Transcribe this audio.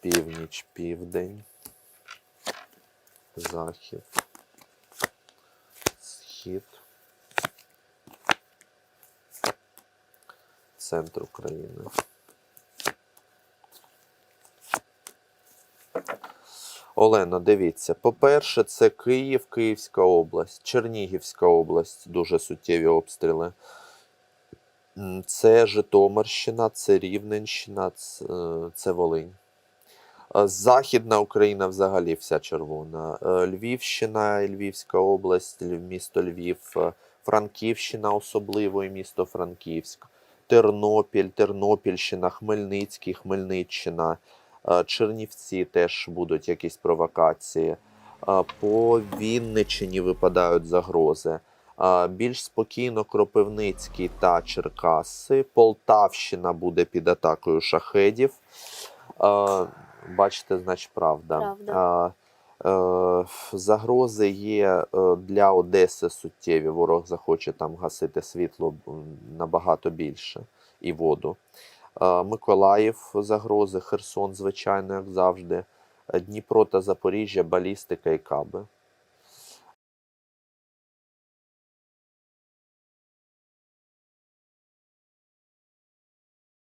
північ, південь, захід, схід, центр України. Олена, дивіться, по-перше, це Київ, Київська область, Чернігівська область, дуже суттєві обстріли. Це Житомирщина, це Рівненщина, е, це Волинь. Е, Західна Україна взагалі вся червона. Е, Львівщина, Львівська область, місто Львів, е, Франківщина, особливо і місто Франківськ, Тернопіль, Тернопільщина, Хмельницький, Хмельниччина, Чернівці теж будуть якісь провокації. По Вінниччині випадають загрози. Більш спокійно Кропивницький та Черкаси. Полтавщина буде під атакою шахедів. Бачите, значить, правда. Правда. А, е, Загрози є е, для Одеси суттєві. Ворог захоче там гасити світло набагато більше і воду. Е, Миколаїв загрози, Херсон, звичайно, як завжди. Дніпро та Запоріжжя, балістика і каби.